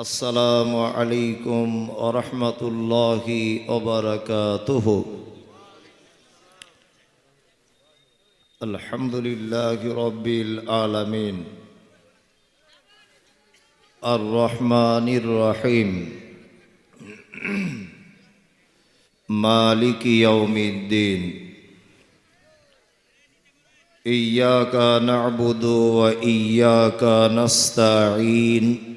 السلام عليكم ورحمة الله وبركاته. الحمد لله رب العالمين. الرحمن الرحيم. مالك يوم الدين. إياك نعبد وإياك نستعين.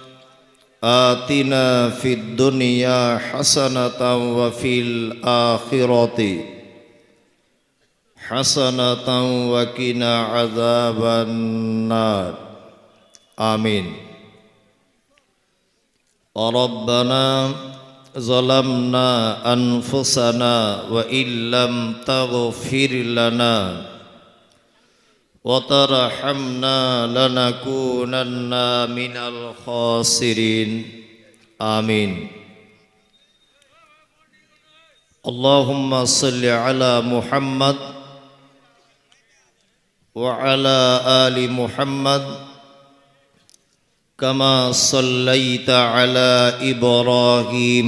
آتنا في الدنيا حسنة وفي الآخرة حسنة وقنا عذاب النار. آمين. ربنا ظلمنا أنفسنا وإن لم تغفر لنا وترحمنا لنكونن من الخاسرين. آمين. اللهم صل على محمد وعلى آل محمد كما صليت على إبراهيم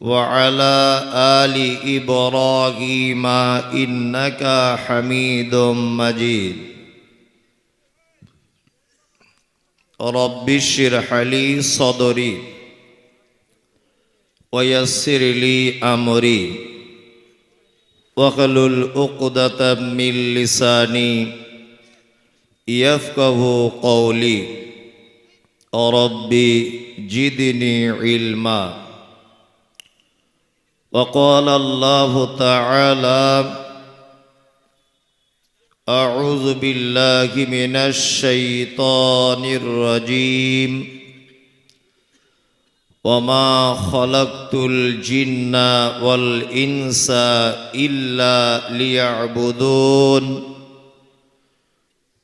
وعلى آل إبراهيم إنك حميد مجيد. رب اشرح لي صدري ويسر لي أمري واحلل عقدة من لساني يفقه قولي. ربي جدني علما. وقال الله تعالى أعوذ بالله من الشيطان الرجيم. وما خلقت الجن والإنس إلا ليعبدون.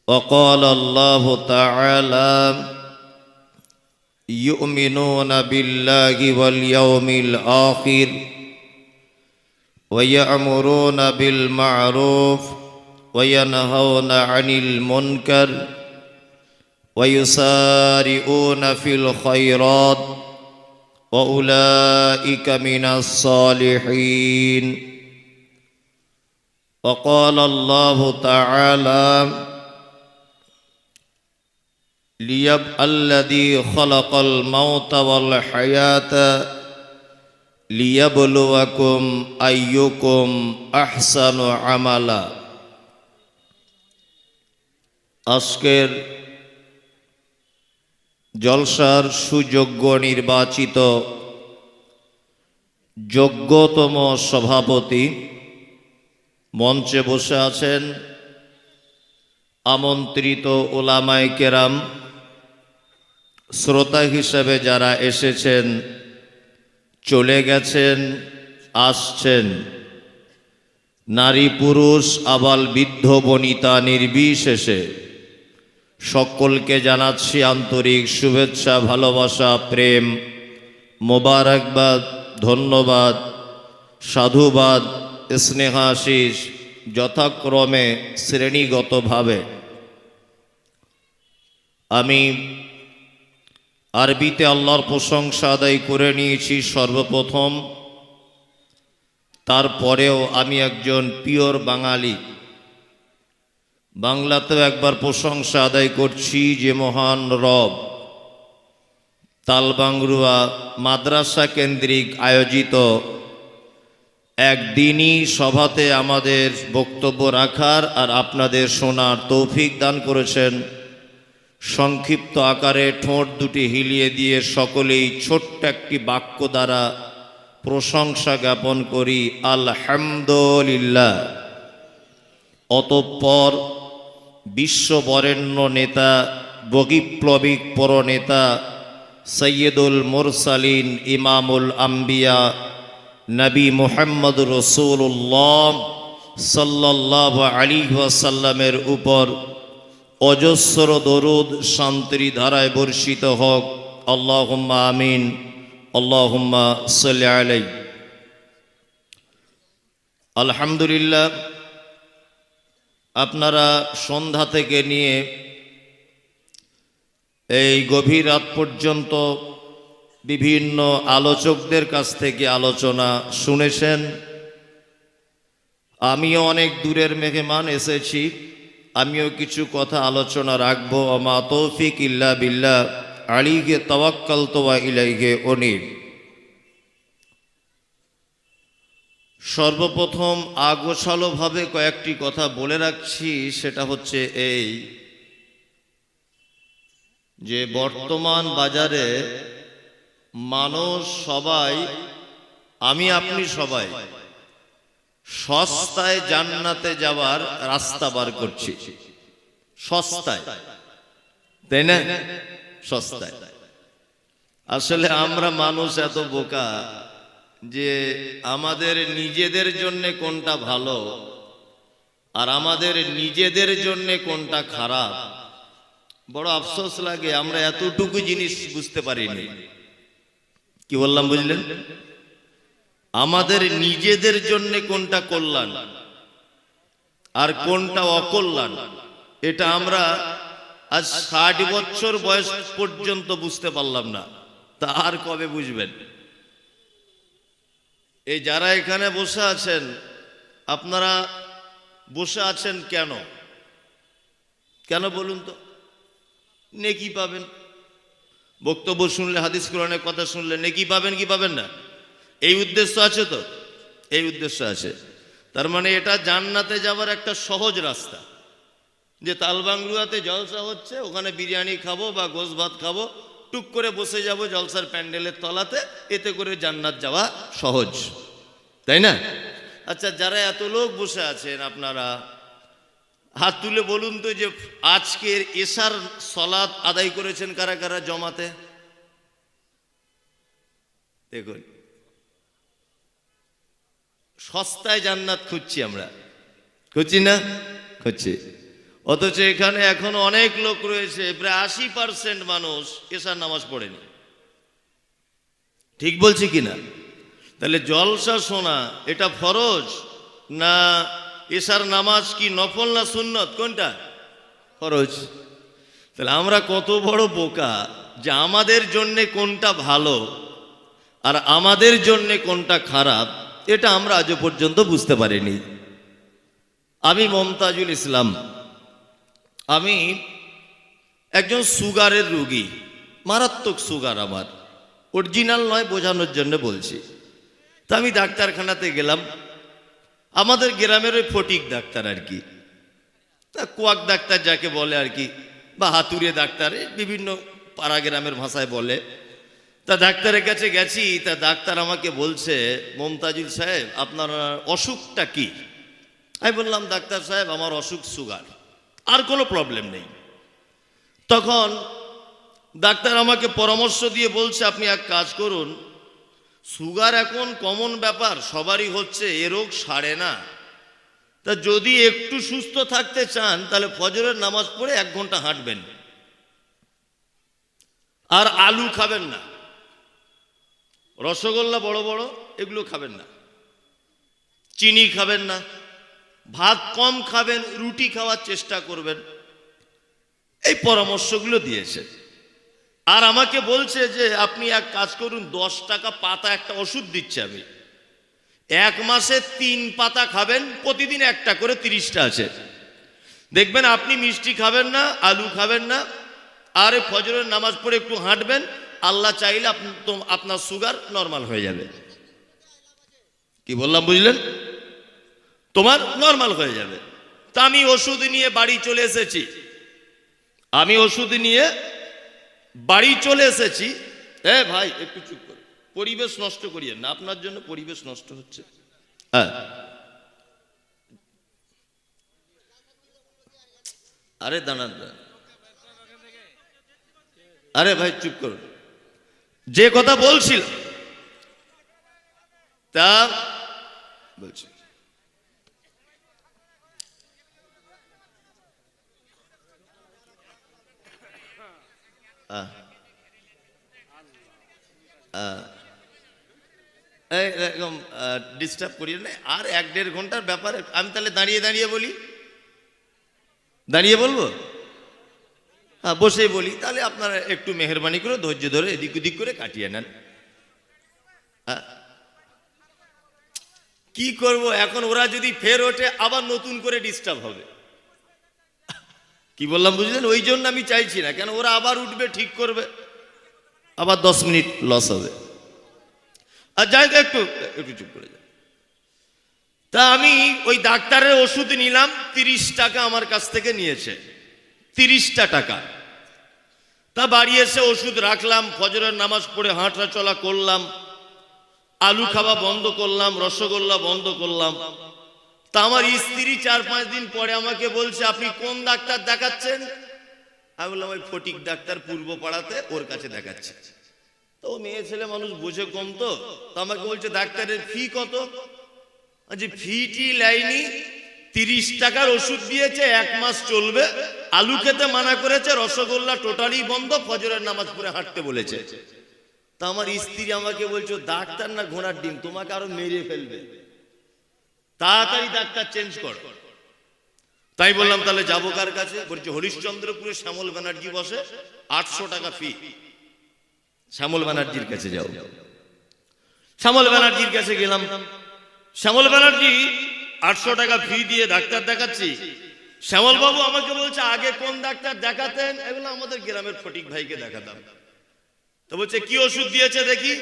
وقال الله تعالى يؤمنون بالله واليوم الآخر. ويأمرون بالمعروف وينهون عن المنكر ويسارعون في الخيرات وأولئك من الصالحين. وقال الله تعالى ليب الذي خلق الموت والحياة লিয়াবলুয়াকুম আইয়ুকুম আহসানু আমালা। আজকের জলসার সুযোগ্য নির্বাচিত যোগ্যতম সভাপতি মঞ্চে বসে আছেন আমন্ত্রিত ওলামায় কেরাম, শ্রোতা হিসেবে যারা এসেছেন চলে গেছেন, আসছেন। নারী পুরুষ, আবাল বৃদ্ধ, বনিতা নির্বিশেষে। সকলকে জানাচ্ছি আন্তরিক শুভেচ্ছা, ভালোবাসা, প্রেম, মোবারকবাদ, ধন্যবাদ, সাধুবাদ স্নেহাশিস যথাক্রমে শ্রেণীগতভাবে। আমি আরবিতে আল্লাহর প্রশংসা আদায় করে নিয়েছি সর্বপ্রথম। তারপরেও আমি একজন পিওর বাঙালি। বাংলাতেও একবার প্রশংসা আদায় করছি যে মহান রব। তালবাংরুয়া মাদ্রাসা কেন্দ্রিক আয়োজিত একদিনই সভাতে আমাদের বক্তব্য রাখার আর আপনাদের শোনার তৌফিক দান করেছেন সংক্ষিপ্ত আকারে ঠোঁট দুটি হিলিয়ে দিয়ে সকলেই ছোট্ট একটি বাক্য দ্বারা প্রশংসা জ্ঞাপন করি, আলহামদুলিল্লাহ। অতঃপর বিশ্ববরেণ্য নেতা, বগিপ্লবিক পরনেতা, সৈয়দুল মুরসালিন, ইমামুল আম্বিয়া, নবী মোহাম্মদ রসুল্লাহ সাল্লাহ আলী ওয়াসাল্লামের উপর অজস্র দরুদ শান্তির ধারায় বর্ষিত হোক। আল্লাহুম্মা আমিন। আল্লাহুম্মা সাল্লি আলাই আলহামদুলিল্লাহ, আপনারা সন্ধ্যা থেকে নিয়ে এই গভীর রাত পর্যন্ত বিভিন্ন আলোচকদের কাছ থেকে আলোচনা শুনেছেন। আমিও অনেক দূরের মেহমান এসেছি। আমিও কিছু কথা আলোচনা রাখব। আমা তৌফিক ইল্লা বিল্লাহ। আলিগে তওয়াক্কাল তোয়া ইলাইগে অনির সর্বপ্রথম আগোছালোভাবে কয়েকটি কথা বলে রাখছি। সেটা হচ্ছে এই যে বর্তমান বাজারে মানুষ সবাই, আমি আপনি সবাই সস্তায় জান্নাতে যাওয়ার রাস্তা বার করছি। সস্তায়। তাই না? সস্তায়। আসলে আমরা মানুষ এত বোকা যে আমাদের নিজেদের জন্য কোনটা ভালো আর আমাদের নিজেদের জন্য কোনটা খারাপ। বড় আফসোস লাগে, আমরা এতটুকু জিনিস বুঝতে পারিনি। কি বললাম, বুঝলেন? আমাদের নিজেদের জন্য কোনটা কল্যাণ? আর কোনটা অকল্যাণ? এটা আমরা আজ ষাট বছর বয়স পর্যন্ত বুঝতে পারলাম না। তা আর কবে বুঝবেন? এই যারা এখানে বসে আছেন, আপনারা বসে আছেন কেন? কেন বলুন তো? নেকি পাবেন। বক্তব্য শুনলে, হাদিস কোরআনের কথা শুনলে নেকি পাবেন কি পাবেন না? এই উদ্দেশ্য আছে তো? এই উদ্দেশ্য আছে। তার মানে এটা জান্নাতে যাওয়ার একটা সহজ রাস্তা। যে তালবাংলুয়াতে জলসা হচ্ছে, ওখানে বিরিয়ানি খাব বা গোস ভাত খাব, টুক করে বসে যাব জলসার প্যান্ডেলের তলাতে, এতে করে জান্নাত যাওয়া সহজ। তাই না? আচ্ছা যারা এত লোক বসে আছেন আপনারা, হাত তুলে বলুন তো যে আজকের এশার সলাদ আদায় করেছেন কারা কারা জমাতে? দেখুন সস্তায় জান্নাত খুঁজছি আমরা। খুঁজছি না? খুঁজছি। অথচ এখানে এখন অনেক লোক রয়েছে, প্রায় আশি পার্সেন্ট মানুষ এসার নামাজ পড়েনি। ঠিক বলছি কি না? তাহলে জলসা শোনা, এটা ফরজ? না এসার নামাজ কি নফল না সুন্নত? কোনটা? ফরজ। তাহলে আমরা কত বড় বোকা যে আমাদের জন্যে কোনটা ভালো আর আমাদের জন্যে কোনটা খারাপ এটা আমরা আজও পর্যন্ত বুঝতে পারিনি। আমি মমতাজুল ইসলাম। আমি একজন সুগারের রুগী, মারাত্মক সুগার আমার। অরিজিনাল নয় বোঝানোর জন্য বলছি। তা আমি ডাক্তারখানাতে গেলাম। আমাদের গ্রামের ওই ফটিক ডাক্তার আর কি। তা কোয়াক ডাক্তার যাকে বলে আর কি, বা হাতুড়ে ডাক্তার বিভিন্ন পাড়া গ্রামের ভাষায় বলে। তা ডাক্তারের কাছে গেছি, তা ডাক্তার আমাকে বলছে, মমতাজুল সাহেব, আপনার অসুখটা কি? আমি বললাম, ডাক্তার সাহেব, আমার অসুখ সুগার, আর কোনো প্রবলেম নেই। তখন ডাক্তার আমাকে পরামর্শ দিয়ে বলছে, আপনি এক কাজ করুন, সুগার এখন কমন ব্যাপার, সবারই হচ্ছে, এ রোগ সারে না। তা যদি একটু সুস্থ থাকতে চান, তাহলে ফজরের নামাজ পড়ে এক ঘণ্টা হাঁটবেন। আর আলু খাবেন না। রসগোল্লা বড় বড়, এগুলো খাবেন না। চিনি খাবেন না। ভাত কম খাবেন, রুটি খাওয়ার চেষ্টা করবেন। এই পরামর্শগুলো দিয়েছে। আর আমাকে বলছে যে, আপনি এক কাজ করুন, দশ টাকা পাতা একটা ওষুধ দিচ্ছে আমি। এক মাসে তিন পাতা খাবেন, প্রতিদিন একটা করে তিরিশটা আছে। দেখবেন আপনি মিষ্টি খাবেন না, আলু খাবেন না, আর ফজরের নামাজ পড়ে একটু হাঁটবেন আল্লাহ চাইলে আপনার সুগার নর্মাল হয়ে যাবে। কি বললাম, বুঝলেন? তোমার নর্মাল হয়ে যাবে। তা আমি ওষুধ নিয়ে বাড়ি চলে এসেছি। আমি ওষুধ নিয়ে বাড়ি চলে এসেছি। এ ভাই, একটু চুপ করো। পরিবেশ নষ্ট করিয়ে না, আপনার জন্য পরিবেশ নষ্ট হচ্ছে। হ্যাঁ। আরে দাঁড়ান। আরে ভাই, চুপ করুন। যে কথা বলছিল, তা বলছি। এরকম ডিস্টার্ব করিয়ে না, আর এক দেড় ঘণ্টার ব্যাপারে আমি তাহলে দাঁড়িয়ে দাঁড়িয়ে বলি দাঁড়িয়ে বলব হ্যাঁ বসেই বলি, তাহলে আপনারা একটু মেহরবানি করে ধৈর্য ধরে এদিক ওদিক করে কাটিয়ে নেন। হ্যাঁ। কি করব? এখন ওরা যদি ফের ওঠে, আবার নতুন করে ডিস্টার্ব হবে। কি বললাম, বুঝলেন? ওই জন্য আমি চাইছি না, কেন ওরা আবার উঠবে, ঠিক করবে। আবার দশ মিনিট লস হবে। আর যাই একটু একটু চুপ করে যান। তা আমি ওই ডাক্তারের ওষুধ নিলাম, তিরিশ টাকা আমার কাছ থেকে নিয়েছে। তিরিশটা টাকা। তা বাড়ি এসে ওষুধ রাখলাম, ফজরের নামাজ পড়ে হাঁটা চলা করলাম, আলু খাওয়া বন্ধ করলাম, রসগোল্লা বন্ধ করলাম। তা আমার স্ত্রী চার পাঁচ দিন পরে আমাকে বলছে, আপনি কোন ডাক্তার দেখাচ্ছেন? আমি বললাম, ওই ফটিক ডাক্তার পূর্ব পাড়াতে ওর কাছে দেখাচ্ছে। তো মেয়ে ছেলে মানুষ বোঝে কম তো আমাকে বলছে, ডাক্তারের ফি কত? ফিটি লাইনি তিরিশ টাকার ওষুধ দিয়েছে, এক মাস চলবে। আলু খেতে মানা করেছে, রসগোল্লা টোটালি বন্ধ, ফজরের নামাজ পড়ে হাঁটতে বলেছে। তা আমার স্ত্রী আমাকে বলছো, ডাক্তার না ঘোড়ার ডিম? তোমাকে আরও মেরে ফেলবে। তাড়াতাড়ি ডাক্তার চেঞ্জ কর। তাই বললাম, তাহলে যাব কার কাছে? বলছে, হরিশ্চন্দ্রপুরে শ্যামল ব্যানার্জি বসে, আটশো টাকা ফি শ্যামল ব্যানার্জির কাছে যাও। শ্যামল ব্যানার্জির কাছে গেলাম। শ্যামল ব্যানার্জি আটশো টাকা ফি দিয়ে ডাক্তার দেখাচ্ছি। শ্যামল বাবু আমাকে বলছে আগে কোন ডাক্তার দেখাতেন? এগুলো আমাদের গ্রামের ফটিক ভাইকে দেখাতাম। তো বলছে কি ওষুধ দিয়েছে দেখি?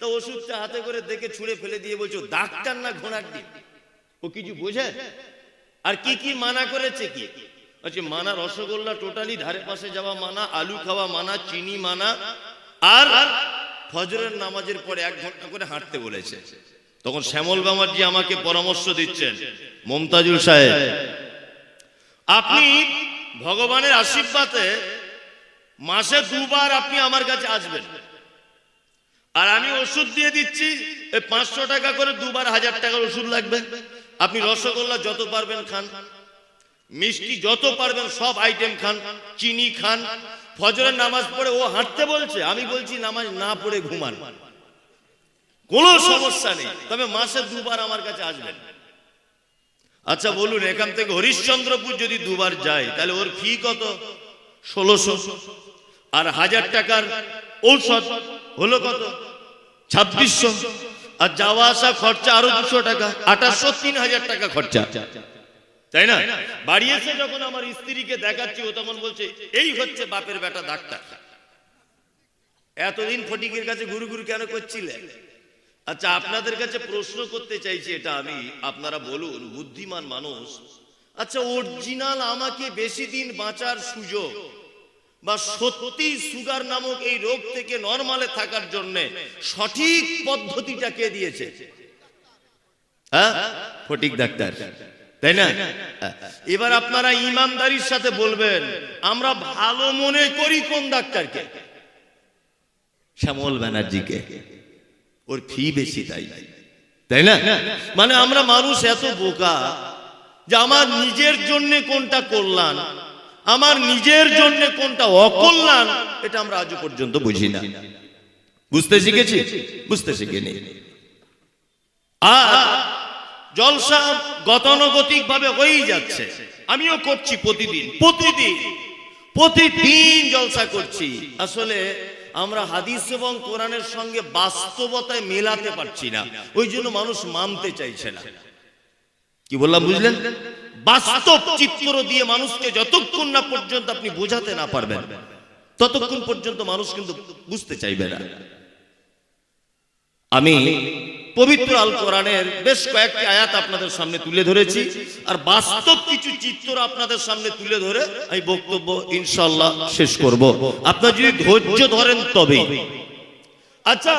তো ওষুধটা হাতে করে দেখে ছুঁড়ে ফেলে দিয়ে বলছো ডাক্তার না ঘোড়ার ডিম ও কিছু বোঝে? আর কি কি মানা করেছে কি? আচ্ছা মানা রসগোল্লা টোটালি ধারে পাশে যাওয়া মানা আলু খাওয়া মানা চিনি মানা আর ফজরের নামাজের পরে এক ঘণ্টা করে হাঁটতে বলেছে। তখন শ্যামল বামারজি আমাকে পরামর্শ দিচ্ছেন মমতাজুল সাহেব আপনি ভগবানের আশীর্বাদে মাসে দুবার আপনি আমার কাছে আসবেন। আর আমি ওষুধ দিয়ে দিচ্ছি এই পাঁচশো টাকা করে দুবার হাজার টাকার ওষুধ লাগবে। আপনি রসগোল্লা যত পারবেন খান, মিষ্টি যত পারবেন সব আইটেম খান, চিনি খান। ফজরের নামাজ পড়ে ও হাঁটতে বলছে, আমি বলছি নামাজ না পড়ে ঘুমান। কোনো সমস্যা নেই, তবে মাসে দুবার আমার কাছে আসবেন। আচ্ছা বলুন, এখান থেকে হরিশ্চন্দ্রপুর যদি দুবার যায়, তাহলে ওর ফি কত? ষোলোশো। আর হাজার টাকার ঔষধ হলো কত? ছাব্বিশশো। আর যাওয়া আসা খরচা আরও দুশো টাকা, আঠাশশো, তিন হাজার টাকা খরচা। তাই না? বাড়ি এসে যখন আমার স্ত্রীকে দেখাচ্ছি, ও তখন বলছে, এই হচ্ছে বাপের বেটা ডাক্তার। এতদিন ফটিকের কাছে গুরু গুরু কেন করছিলেন আচ্ছা আপনাদের কাছে প্রশ্ন করতে চাইছি এটা আমি। আপনারা বলুন, বুদ্ধিমান মানুষ। আচ্ছা অরিজিনাল আমাকে বেশি দিন বাঁচার সুযোগ বা সত্যি সুগার নামক এই রোগ থেকে নরমালে থাকার জন্য সঠিক পদ্ধতিটা কে দিয়েছে? হ্যাঁ? ফটিক ডাক্তার। তাই না? এবার আপনারা ইমানদারির সাথে বলবেন, আমরা ভালো মনে করি কোন ডাক্তারকে? শ্যামল ব্যানার্জিকে। ওর ফি বেশি তাই। তাই না? মানে আমরা মানুষ এত বোকা যে আমার নিজের জন্য কোনটা করলাম আমার নিজের জন্য কোনটা অকল্যাণ, এটা আমরা আজও পর্যন্ত বুঝি না। বুঝতে শিখেছি? বুঝতে শিখিনি। আর জলসা গতানুগতিক ভাবে হয়েই যাচ্ছে। আমিও করছি প্রতিদিন প্রতিদিন প্রতিদিন জলসা করছি। আসলে আমরা হাদিস এবং কোরআনের সঙ্গে বাস্তবতায় মেলাতে পারছি না। ওই জন্য মানুষ মানতে চাইছে না। কি বললাম, বুঝলেন? বাস্তব চিত্র দিয়ে মানুষকে যতক্ষণ না পর্যন্ত আপনি বোঝাতে না পারবেন, ততক্ষণ পর্যন্ত মানুষ কিন্তু বুঝতে চাইবে না। আমি পবিত্র আল কোরআনের বেশ কয়েকটি আয়াত আপনাদের সামনে তুলে ধরেছি। আর বাস্তব কিছু চিত্র আপনাদের সামনে তুলে ধরে আমি বক্তব্য ইনশাল্লাহ শেষ করব। আপনার যদি ধৈর্য ধরেন তবে আচ্ছা